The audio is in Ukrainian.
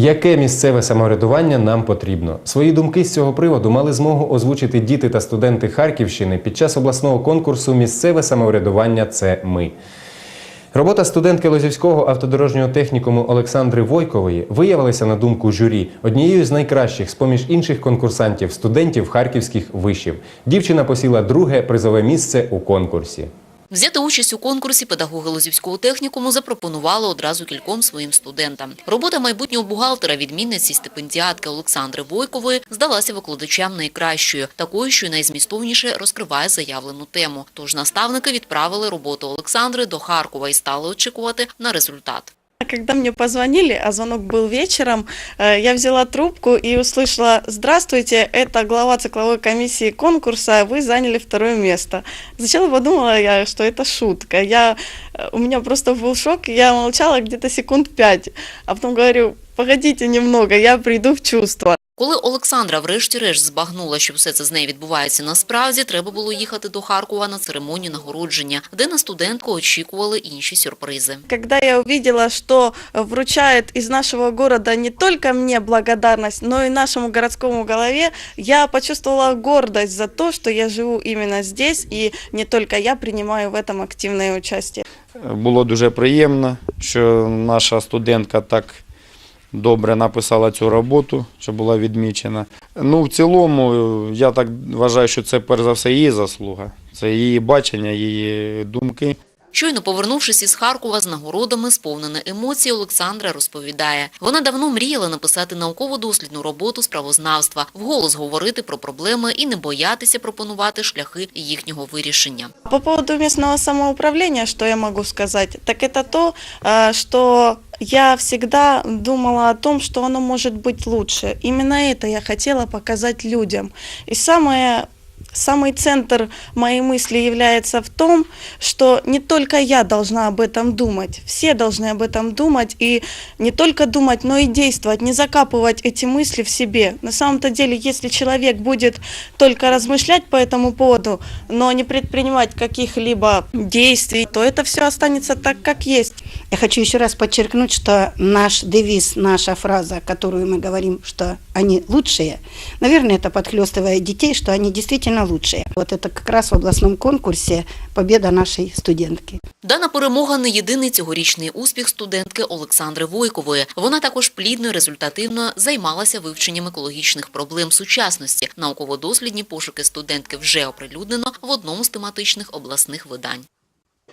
Яке місцеве самоврядування нам потрібно? Свої думки з цього приводу мали змогу озвучити діти та студенти Харківщини під час обласного конкурсу Місцеве самоврядування це ми. Робота студентки Лозівського автодорожнього технікуму Олександри Войкової виявилася на думку журі однією з найкращих з поміж інших конкурсантів студентів харківських вишів. Дівчина посіла друге призове місце у конкурсі. Взяти участь у конкурсі педагоги Лозівського технікуму запропонували одразу кільком своїм студентам. Робота майбутнього бухгалтера відмінниці стипендіатки Олександри Бойкової, здалася викладачам найкращою, такою, що й найзмістовніше розкриває заявлену тему. Тож наставники відправили роботу Олександри до Харкова і стали очікувати на результат. Когда мне позвонили, а звонок был вечером, э, я взяла трубку и услышала «Здравствуйте, это глава цикловой комиссии конкурса, вы заняли второе место». Сначала подумала я, что это шутка. Я, э, у меня просто был шок, я молчала где-то секунд пять, а потом говорю «Погодите немного, я приду в чувство». Коли Олександра врешті-решт збагнула, що все це з нею відбувається насправді, треба було їхати до Харкова на церемонію нагородження, де на студентку очікували інші сюрпризи. Когда я увидела, что э, вручает из нашего города не только мне благодарность, но и нашему городскому голове, я почувствовала гордость за то, что я живу именно здесь, и не только я принимаю в этом активное участие. Було дуже приємно, що наша студентка так добре написала цю роботу, що була відмічена. Ну, в цілому, я так вважаю, що це перш за все її заслуга. Це її бачення, її думки. Щойно повернувшись із Харкова з нагородами, сповнена емоцій, Олександра розповідає. Вона давно мріяла написати науково-дослідну роботу з правознавства, вголос говорити про проблеми і не боятися пропонувати шляхи їхнього вирішення. По поводу местного самоуправления, что я могу сказать, так это то, э, что я всегда думала о том, что оно может быть лучше. Именно это я хотела показать людям. И самое Самый центр моей мысли является в том, что не только я должна об этом думать, все должны об этом думать и не только думать, но и действовать, не закапывать эти мысли в себе. На самом-то деле, если человек будет только размышлять по этому поводу, но не предпринимать каких-либо действий, то это все останется так, как есть. Я хочу еще раз подчеркнуть, что наш девиз, наша фраза, которую мы говорим, что они лучшие, наверное, это подхлестывает детей, что они действительно лучшие. Вот это как раз в областном конкурсе победа нашей студентки. Дана перемога не єдиний цьогорічний успіх студентки Олександри Войкової. Вона також плідно і результативно займалася вивченням екологічних проблем сучасності. Науково-дослідні пошуки студентки вже оприлюднено в одному з тематичних обласних видань.